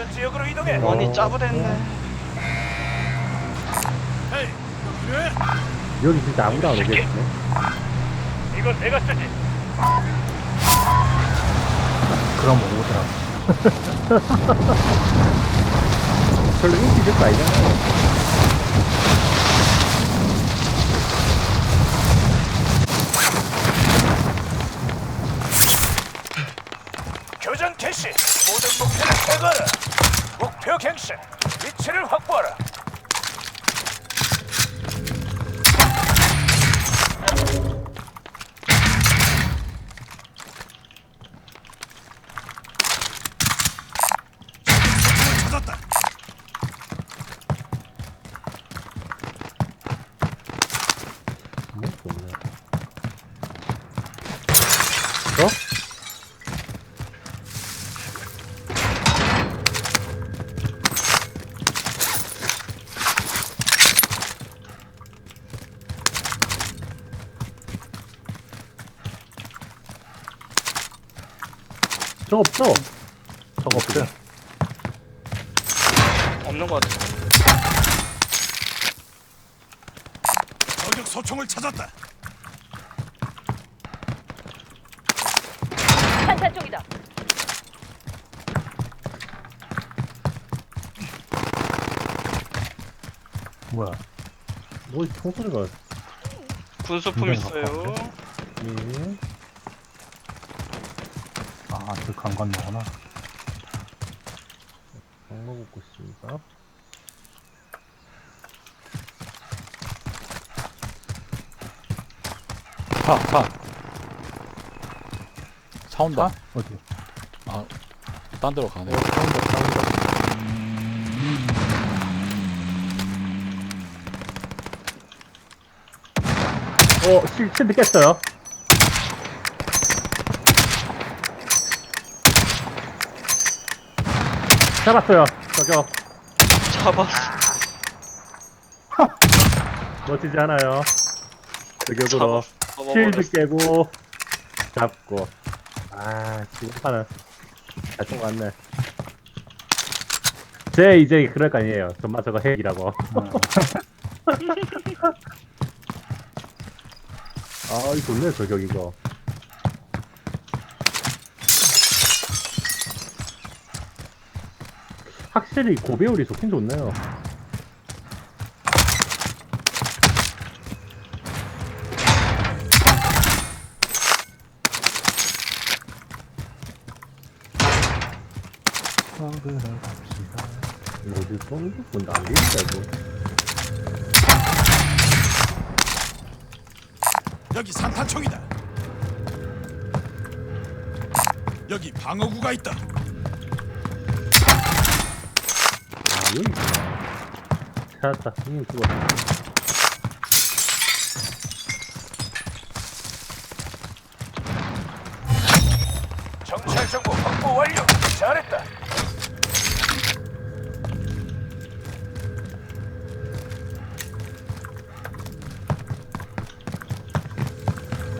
안전 지역으로 이동해. 원이 짜부됐네. 필요해? 여기 진짜 아무도 안 오겠네. 이건 내가 쓰지. 그럼 오더라. 별로 인기 될거 아니잖아요. 교전 개시. 모든 목표를 제거하라. 목표 갱신. 위치를 확보하라. 저 없어. 저거 없어요. 없는 것 같아. 저격 소총을 찾았다. 산산 쪽이다. 뭐야? 뭐 총소리가. 군소품 굉장히 있어요. 예. 아, 저 강관 나구나. 장로 먹고 있습니다. 차, 차. 차 온다. 차? 어디? 아, 딴 데로 가네. 사운드, 사운드. 어, 실, 실드 깼어요. 잡았어요. 저격. 잡았어. 멋지지 않아요. 저격으로. 실드 깨고, 잡고. 아, 지금 판은 잘통 같네. 제 이제 그럴 거 아니에요. 정말 저거 핵이라고. 아, 이거 좋네, 저격 이거. 확실히 고배율이 좋긴 좋네요. 수학을 합시다. 어디 쏘는 거 본다, 안 되겠다고. 여기 산탄총이다. 여기 방어구가 있다. 여기 있구나. 찾았다. 형님 죽었어. 정찰 정보 확보 완료. 잘했다.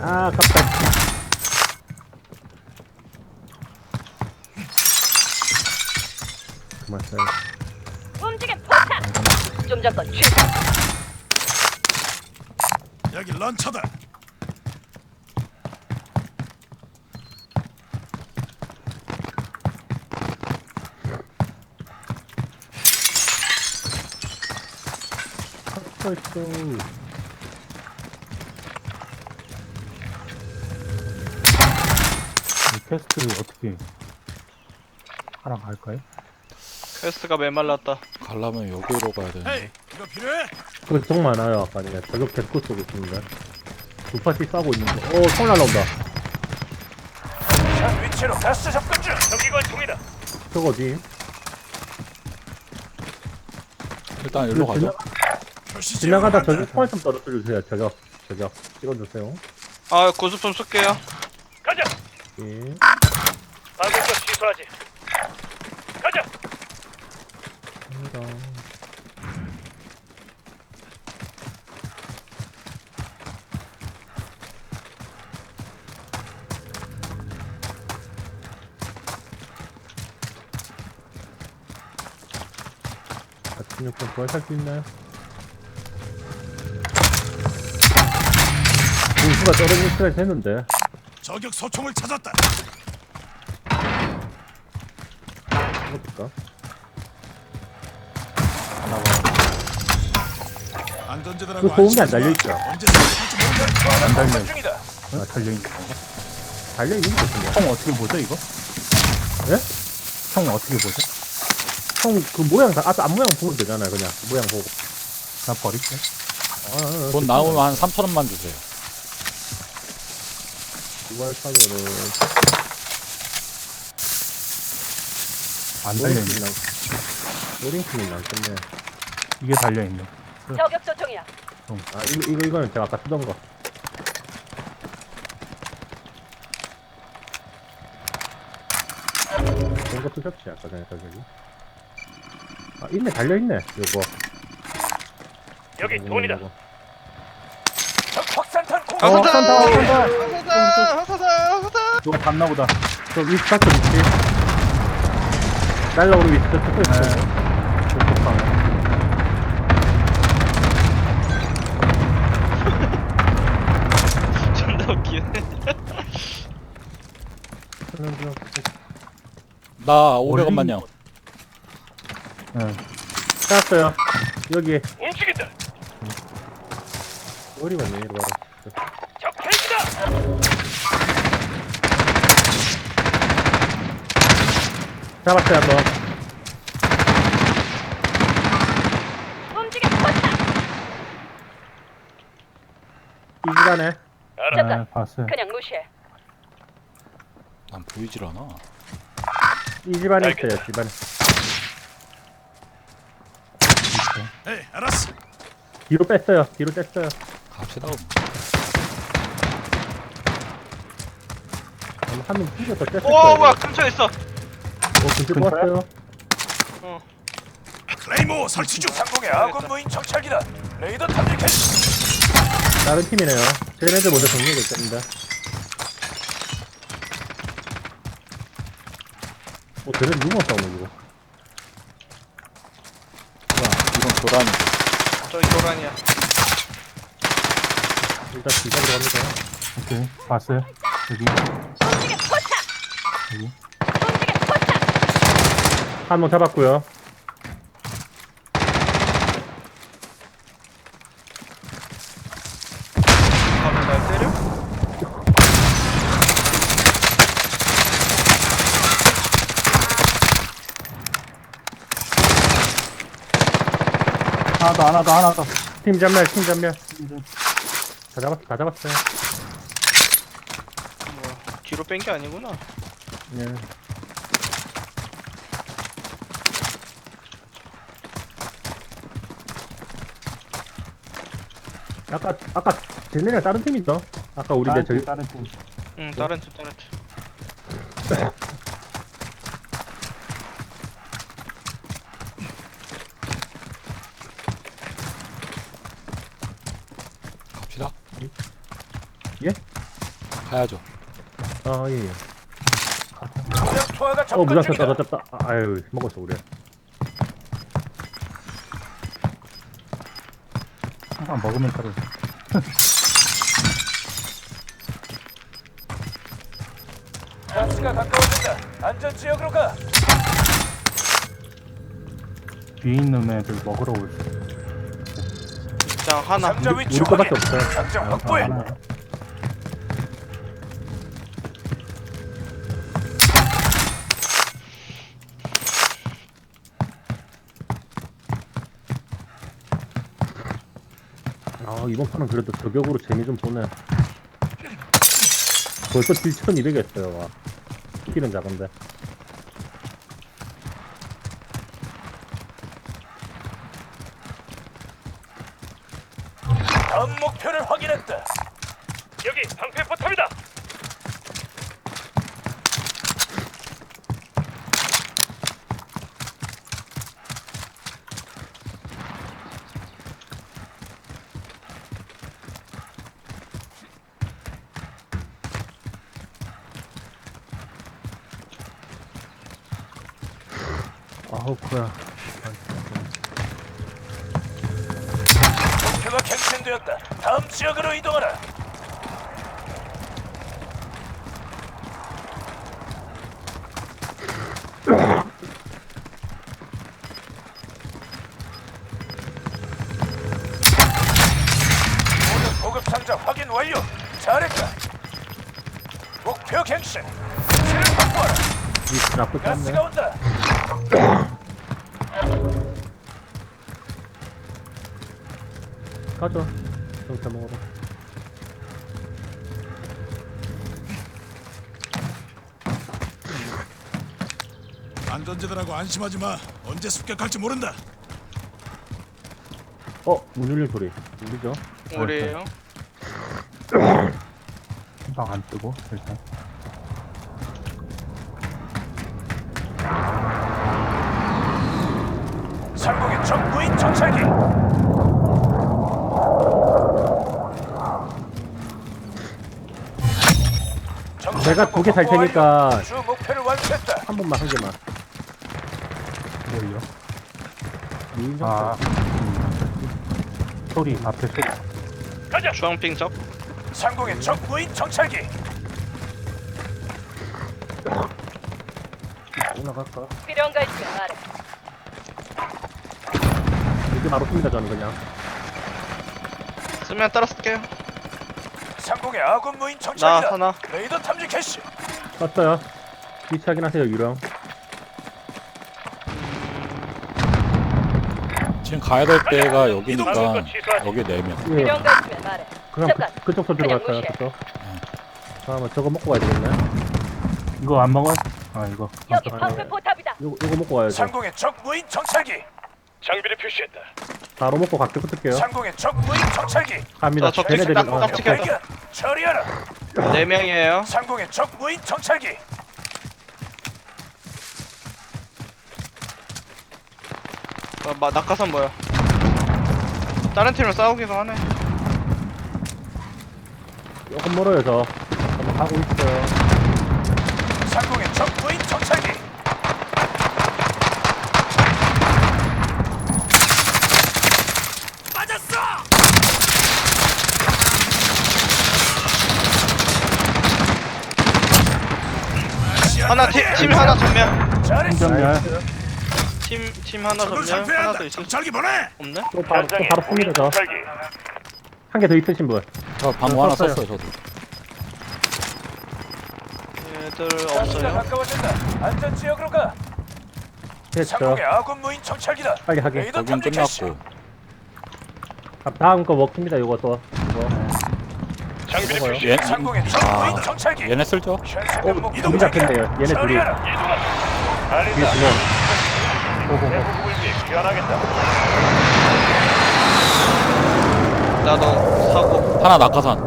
아, 아깝다. 그만 써요. 움직임 포착. 좀 전건 취소. 여기 런처다. 벌써. 이 퀘스트를 어떻게 하랑 할까요? 퀘스트가 메말랐다. 가려면 여기로 가야 되는데. 이거 필요해? 거기 정 많아요, 아까 전에. 저격 데스크 쏘고 있습니다. 두 파씩 싸고 있는데. 오, 총 날라온다. 자 위치로 가스 접근 중. 저기가 중이다. 저거 어디? 일단 일로 그 가죠. 지나가다 지역으로 저기 총알 좀 떨어뜨려주세요. 저격. 저격. 찍어주세요. 아, 군소품 쓸게요. 가자. 예. 방금껏 취소하지. 가자. 갑니다. 16분 부활할 수 있나요? 공수가 떨어지는 스트레스 했는데 저격 소총을 찾았다. 안전지대라고 그 소음기 안 달려있죠? 언제 살지 모른다. 안 달려. 중이다. 아, 달려있는 거. 달려있는 거 같은데 총 어떻게 보죠, 이거? 예? 총 어떻게 보죠? 형 그 모양 다 앞, 앞 모양 보면 되잖아요 그냥 모양 보고 나 버릴게. 아, 아, 아, 돈 나오면 한 3천 원만 주세요. 두발 사면은 안 달려있네. 로링핀이 남겠네 이게 달려있네. 저격 소총이야. 아 이거 이거 이거는 제가 아까 쓰던 거 이런 거 쓰셨지 아까 전에 저기 아 있네 달려있네 요거 여기 돈이다. 적 확산탄 공. 어, 한다, 한다. 화사다 화사다 화사다 누가 봤나 보다. 저 위스타트 위치 날라오는 위스타트 네. 있어 존나 웃기네 나 500원만요. 네. 찾았어요 여기 움직인다. 어디 갔네 이리 와라 적 헬기다. 잡았어요 한 번 움직여 포착. 이 시간에 잠깐. 네, 봤어요. 그냥 무시해. 난 보이질 않아. 이 집안에 알겠다. 있어요 집안에 네, 알았어. 뒤로 뺐어요 뒤로 뺐어요 갑시다. 한명 튕겨서 뺐어요 오 뭐야 근처에 있어 어 근처 뽑았어요 클레이모 설치 중. 상공의 아군 무인 정찰기다. 레이더 탐지 캐시. 다른 팀이네요 쟤네들 먼저 정리해야 됩니다 어 쟤네 누구 싸우는 이거 이건 도란이. 저기 도란이야 일단 기사 들어갑니다 오케이. 봤어요. 여기. 움직여 포착. 여기. 움직여 포착. 한명 잡았고요 밤에 날 때려? 하나 더, 하나 더, 하나 더. 팀 전멸 팀 전멸 다 잡았어 다 잡았어요 뭐야 뒤로 뺀 게 아니구나 예. 아까 아까 쟤네랑 다른 팀이죠? 아까 우리 내 저기 다른 팀. 응 다른 팀 다른 팀 가야죠. 아 예. 예. 무력 투하가 어 접근 무장차 중이다. 떨어졌다. 아, 아유 먹었어 우리. 항상 먹으면 따로. 가스가 가까워진다. 안전 지역으로 가. 뒤에 있는 애들 먹으러 올 수. 장 하나 상자 우리, 위치 거밖에 확인. 없어요. 장점 아, 확보해. 하나. 이번 판은 그래도 저격으로 재미 좀 보네. 벌써 딜1200 했어요. 와. 킬은 작은데. 다음 목표를 확인했다. 여기 방패 포탑이다. 아우 그야. 확인되었다. 다음 이동하라. 모든 보급 상자 확인 완료. 잘했다. 목표 갱신. 위치를 확보하라. 이 나쁘지 않네. 가스가 온다. 가죠. 정태 먹으러. 안전지대라고 안심하지 마. 언제 습격할지 모른다. 어, 문 열린 소리. 우리죠? 우리에요. 금방 안 뜨고 일단 상공의 적 무인 정찰기. 내가 두 개 살 테니까 주 목표를 완수했다. 한 번만 한 개만. 뭘요? 아 음. 소리 앞에 소리 가자. 주황핑 적. 상공의 적 무인 정찰기. 올라갈까? 필요한 거 있으면 말해. 이게 바로 씁니다 저는 그냥. 쓰면 따라 쓸게요. 상공의 아군 무인 나 정찰기다. 하나. 레이더 탐지 캐시. 떴어요. 위치 확인하세요 유령. 지금 가야 될 때가 여기니까. 여기 네 명. 예. 필요한 거 있으면 말해. 그냥 잠깐. 그, 그쪽 소리로 그냥 갈까요? 무시해. 그쪽. 잠깐만 저거 먹고 가야 되겠네. 이거 안 먹어요? 아 이거 여기 방패 포탑이다. 요거 요거 먹고 가야죠. 상공의 적 무인 정찰기. 장비를 표시했다. 바로 먹고 각격 붙을게요. 상공의 적 무인 정찰기. 갑니다. 저 적색 걔네들이 딱 어. 처리하라. 네 명이에요. 상공의 적 무인 정찰기. 어, 마, 낙하산 뭐야? 다른 팀이랑 싸우기도 하네. 조금 멀어요 저. 한번 가고 있어요. 상공의 적 무인 정찰기. 맞았어. 하나 팀, 팀 하나 전면. 잘했어. 팀, 팀 하나 적을 전면. 하나 더 살펴야 한다. 있을 수 정찰기 보내. 없네? 또 바로 또 바로 풉니다 저. 한개 더 있으신 분. 저 방어 하나 썼어요. 썼어요 저도. 얘들 없어요. 가까워진다. 안전 지역으로 가. 됐죠. 상공의 아군 무인 정찰기다. 빨리 하게. 레이더 여긴 탐지 캐시. 끝났고. 아, 다음 거 먹습니다 요거 또. 이거. 장비를 먹어요. 얘- 상공의 적 아, 무인 정찰기. 얘네 쓸죠? 어, 목표 둘이 잡혔네요. 얘네 둘이. 알린다. 두 명. 대부분을 위해 귀환하겠다. 나도 사고. 하나 낙하산.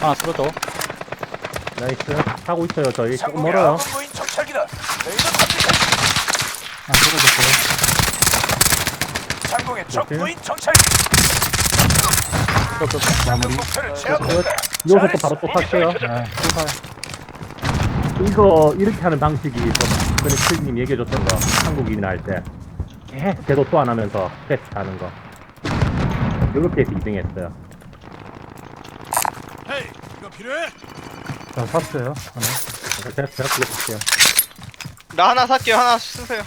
하나 쓰러져. 나이스. 하고 있어요 저희. 조금 멀어요. 아 떨어졌어요 상공의 적 오케이. 무인 정찰기. 마무리. 여기서 또 바로 또 탈게요. 네 이거 이렇게 하는 방식이 좀 전에 킬님 얘기해줬던 거 한국인이나 할 때 계속 또안 하면서 테스트 하는 거 이렇게 해서 2등 했어요 헤이, 이거 필요해? 자 샀어요 하나 제가 제가 불러볼게요 나 하나 살게요. 하나 쓰세요.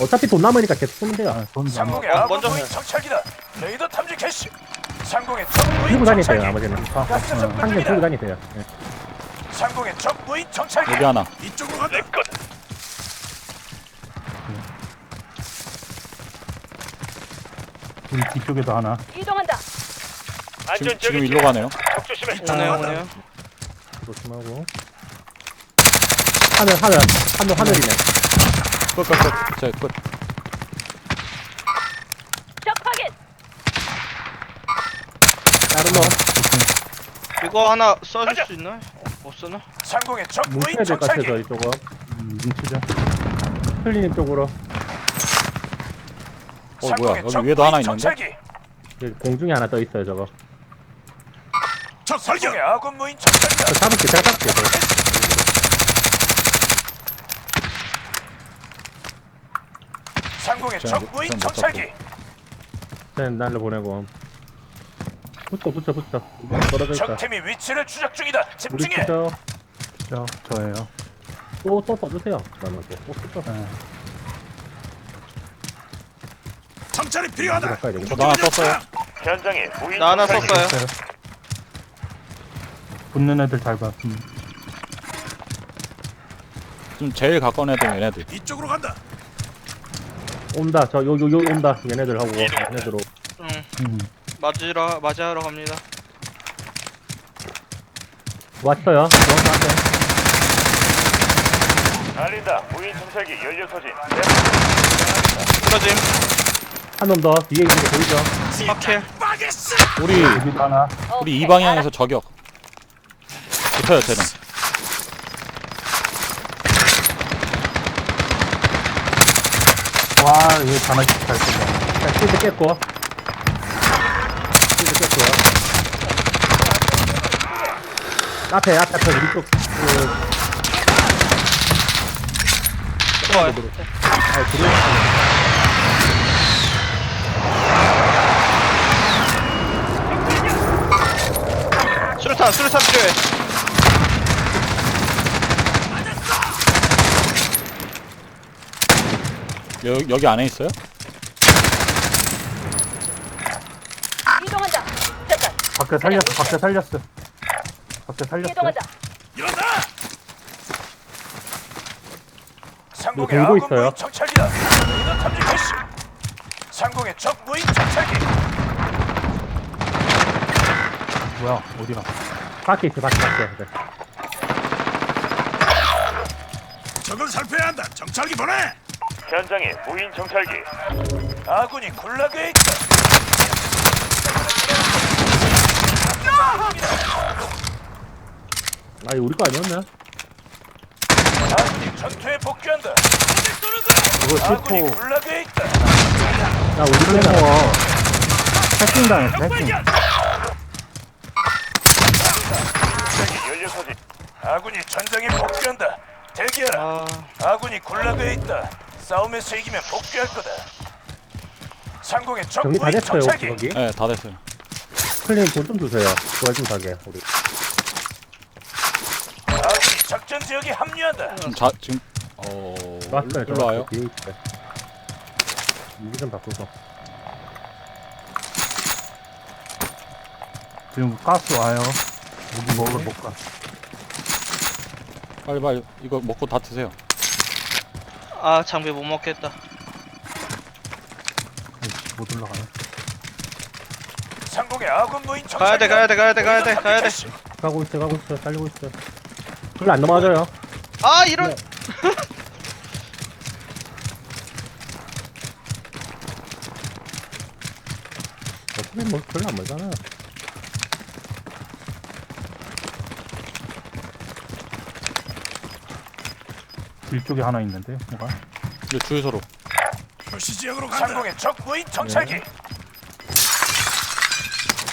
어차피 돈 남으니까 계속 쓰면 돼요 아돈 상공의 어, 아군 먼저 무인 해. 정찰기다. 레이더 탐지 캐시. 상공의 적 무인 들고 다니세요 정찰기. 나머지는 가스 접근 한개 들고 중이다. 다니세요 네. 상공의 적 무인 정찰기. 여기 하나. 이쪽으로 간다. 우리 뒤쪽에도 하나 이동한다. 지금, 지금 일로 가네요. 오네요, 오네요. 조심하고 하늘 하늘 하늘 하늘이네 끝, 끝, 끝. 제 끝. 적 확인. 다른 놈 이거 하나 써줄 수 있나? 어, 못 쓰나? 상공의 적 무인 뭉쳐야 될 것 정찰기. 저희 쪽은 음, 뭉치죠 흘리님 쪽으로 어, 뭐야. 상공의 여기 적 위에도 하나 무인 있는데? 정찰기. 여기 공중에 하나 떠 있어요 저거 적 발견. 상공의 아군 무인 정찰기다. 저 잡을게 제가 잡을게요 저거. 상공의 저- 적 무인 저못 정찰기. 네, 날려 보내고. 붙어, 붙어, 붙어. 떨어져 있다. 적팀이 위치를 추적 중이다. 우리 집중해. 붙어. 저, 저예요. 또, 또 써주세요. 그러면 또, 또 붙어. 네. 정찰이 필요하다. 가까이 되겠다. 저도 하나 썼어요. 현장에 무인 나 하나 썼어요. 붙는 애들 잘 봐. 음. 좀 제일 가까운 애들 얘네들. 이쪽으로 간다. 온다. 저, 요, 요, 요 온다. 얘네들 하고. 얘네들 오. 응. 음. 맞으러 맞이하러 갑니다. 왔어요. 알린다. 무인 정찰기 연료 소진. 쓰러짐. 한 놈 더. 뒤에 있는 거 보이죠? 빠겠어. 우리 하나. 우리 이 방향에서 저격. 붙어요 쟤는. 와, 얘 하나씩 잘 쓴다. 자, 실드 깼고. 실드 깼고요. 앞에, 앞에, 앞에, 우리 쪽, 그, 좋아요. 아, 들어 수류탄 수류탄 필요해. 여, 여기 안에 있어요? 이동한다. 잠깐. 밖에 살렸어, 밖에 살렸어. 밖에 살렸어. 이동한다. 일어나. 상공의 아군 있어요. 무인 정찰기다. 이동 탐지 개시. 상공의 적 무인 정찰기. 뭐야, 어디가? 밖에 있어, 밖에, 밖에. 네. 적을 살펴야 한다. 정찰기 보내. 현장에 무인 정찰기. 아군이 굴락에 있다. 아, 이거 우리 거 아니었나? 아군이 전투에 복귀한다. 이거 아군이 실포 있다. 나 우리 거나 클레모어 해킹 당했어, 해킹. 아군이 전장에 복귀한다. 대기하라. 아 아군이 굴락에 있다. 싸움에서 이기면 복귀할 거다. 상공의 적 정리 다 무인 됐어요, 정찰기. 거기. 네, 다 됐어요. 클린 돈좀 주세요. 부활 좀 사게, 우리. 작전 지역에 합류한다. 지금 자 지금 어 왔어요, 일로 와요. 뒤에. 무기 좀 바꾸고. 지금 가스 와요. 무기 먹으러 못 가. 빨리 빨리 이거 먹고 다 드세요. 아, 장비 못 먹겠다. 아이씨, 못 올라가네. 상공의 아군 무인. 가야 돼, 가야 돼, 가야 돼, 가야 돼, 가야 돼. 가고 있어, 가고 있어, 달리고 있어. 별로 안 넘어가져요. 아 이런. 어차피 뭐 별로 안 멀잖아. 뒤쪽에 하나 있는데, 뭐가? 이제 주유소로. 표시 지역으로 간다. 상공의 적 무인 정찰기.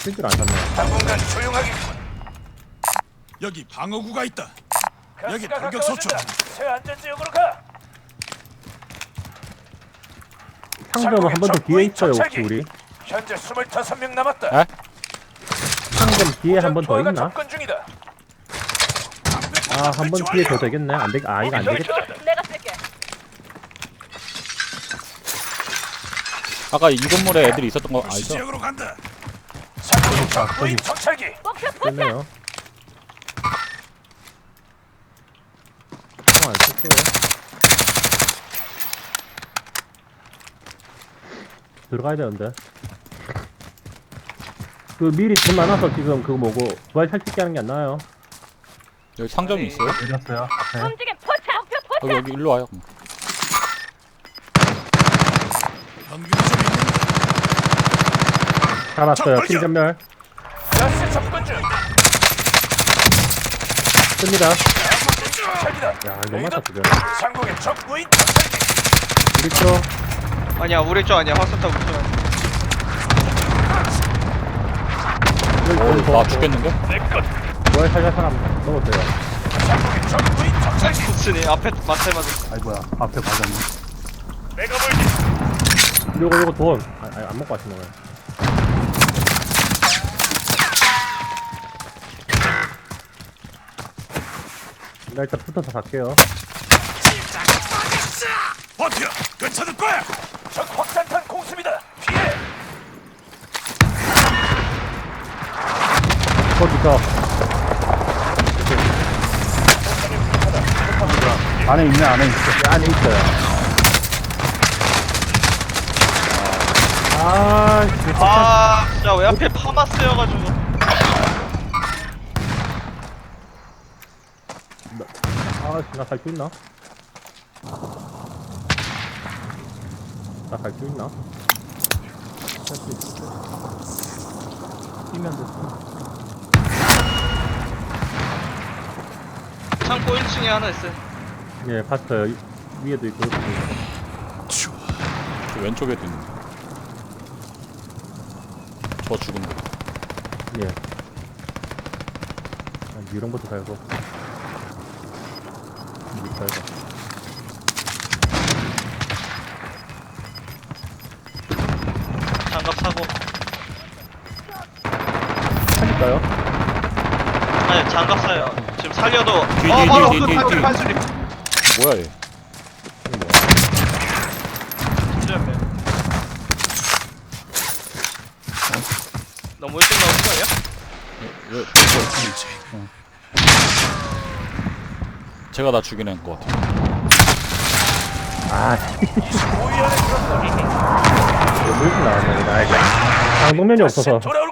실제로 안 샀네. 당분간 조용하겠군. 여기 방어구가 있다. 여기 가스가 돌격 소총. 가까워진다. 새 안전 지역으로 가. 상점 한번 더 뒤에 있어요, 혹시 우리? 현재 25명 남았다. 에? 상점 뒤에 한 번더 투하가 있나? 접근 중이다. 아, 한 번 뒤에 더 되겠네. 안 되, 아, 이거 안 되겠다. 내가 쓸게. 아까 이 건물에 애들이 있었던 거 알죠? 지역으로 간다. 상공의 적 무인 정찰기. 목표 포착. 됐네요. 어, 안 쓸게요. 들어가야 되는데. 그 미리 돈 많아서 지금 그거 뭐고 부활 탈출기 하는 게 안 나와요. 여기 상점이 있어요. 내렸어요, 앞에. 움직임 포착. 목표 포착. 여기 여기 일로 와요. 좀. 잡았어요. 저, 팀전멸. 가스 접근 중. 씁니다. 정찰기다. 야, 너무 많다, 지금. 상공의 적 무인 정찰기. 우리 쪽 아니야, 우리 쪽 아니야. 화살타 우리 쪽. 아니야. 여기 돈나 더. 죽겠는데? 내것 부활 살살 사람 넣었어요. 상공의 적 무인 정찰기. 무슨이 앞에 마찰 맞았어. 아이, 뭐야. 앞에 맞았네. 내가 볼게. 요거 요거 돈. 아, 아, 안 먹고 하시는 거예요. 나 일단 붙어서 갈게요. 버텨. 괜찮을 거야. 적 확산탄 공습이다. 피해. 거기서 안에 있네, 안에 있어. 그 안에 있어요. 아, 진짜. 아 진짜 왜 앞에 파마스여가지고 아, 나갈 수 있나? 나 갈 수 있나? 할수 있어. 뛰면 됐어. 창고 1층에 하나 있어요 예, 봤어요. 이- 위에도 있고. 추워. 저 왼쪽에도 있는데. 저 죽은 거. 예. 아, 유령부터 살고. 못 살고. 장갑 사고 살릴까요? 아니 장갑 사요 지금 살려도 뒤, 어 뒤, 바로 뒤, 그 뒤, 뒤. 판소리 뭐야 얘? 이거 뭐야? 너무 일찍 나온 거 아니야? 왜? 왜 어. 제가 나 죽이는 것 같아. 아. 이거 물고 나왔네. 나 이제. 장동면이 없어서. 돌아올